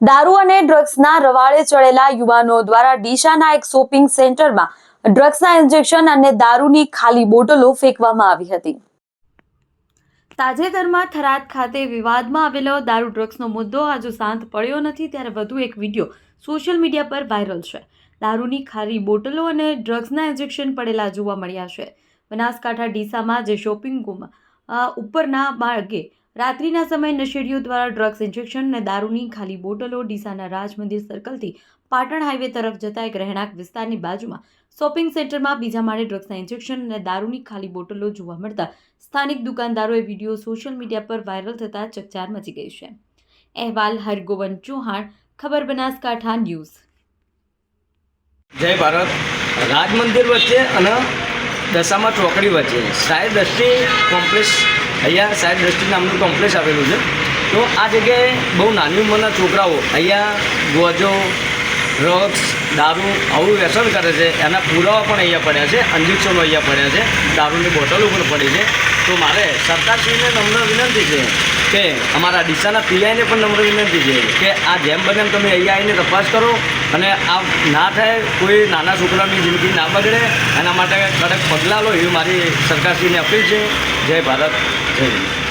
દારૂ અને ડ્રગ્સના રવાળે ચડેલા યુવાનો દ્વારા ડીશાના એક શોપિંગ સેન્ટરમાં ડ્રગ્સના ઇન્જેક્શન અને દારૂની ખાલી બોટલો ફેંકવામાં આવી હતી. તાજેતરમાં થરાદ ખાતે વિવાદમાં આવેલો દારૂ ડ્રગ્સનો મુદ્દો હજુ શાંત પડ્યો નથી, ત્યારે વધુ એક વીડિયો સોશિયલ મીડિયા પર વાયરલ છે. દારૂની ખાલી બોટલો અને ડ્રગ્સના ઇન્જેક્શન પડેલા જોવા મળ્યા છે. બનાસકાંઠા ડીસામાં જે શોપિંગ ઉપરના માર્ગે રાત્રિના સમયે નશેડીઓ દ્વારા ડ્રગ્સ ઇન્જેક્શન અને દારૂની ખાલી બોટલો ડીસાના રાજમંદિર સર્કલથી પાટણ હાઈવે તરફ જતા એક રહેણાંક વિસ્તારની બાજુમાં શોપિંગ સેન્ટરમાં બીજા માળે ડ્રગ્સના ઇન્જેક્શન અને દારૂની ખાલી બોટલો જોવા મળતા સ્થાનિક દુકાનદારોએ વીડિયો સોશિયલ મીડિયા પર વાયરલ થતાં ચકચાર મચી ગઈ છે. અહેવાલ હરગોવન ચૌહાણ, ખબર બનાસકાંઠા ન્યૂઝ. જય ભારત. રાજ મંદિર વચ્ચે અને દશામાં ચોકડી વચ્ચે. સાહેબ દ્રષ્ટિ કોમ્પ્લેક્સ અહીંયા સાહેબ દ્રષ્ટિ નામનું કોમ્પ્લેક્સ આવેલું છે. તો આ જગ્યાએ બહુ નાની ઉંમરના છોકરાઓ અહીંયા ગોજો ડ્રગ્સ દારૂ આવું વ્યસન કરે છે. એના પુરાવા પણ અહીંયા પડ્યા છે. ઇન્જેક્શનો અહીંયા પડ્યા છે. દારૂની બોટલો પણ પડી છે. તો મારે સરકારશ્રીને નમ્ર વિનંતી છે કે અમારા ડીસાના પીઆઈને પણ નમ્ર વિનંતી છે કે આ જેમ બને તમે અહીંયા આવીને તપાસ કરો અને આ ના થાય કોઈ નાના છોકરાની જિંદગી ના બગડે. એના માટે કડક પગલાં લો એવી મારી સરકારશ્રીને અપીલ છે. જય ભારત જય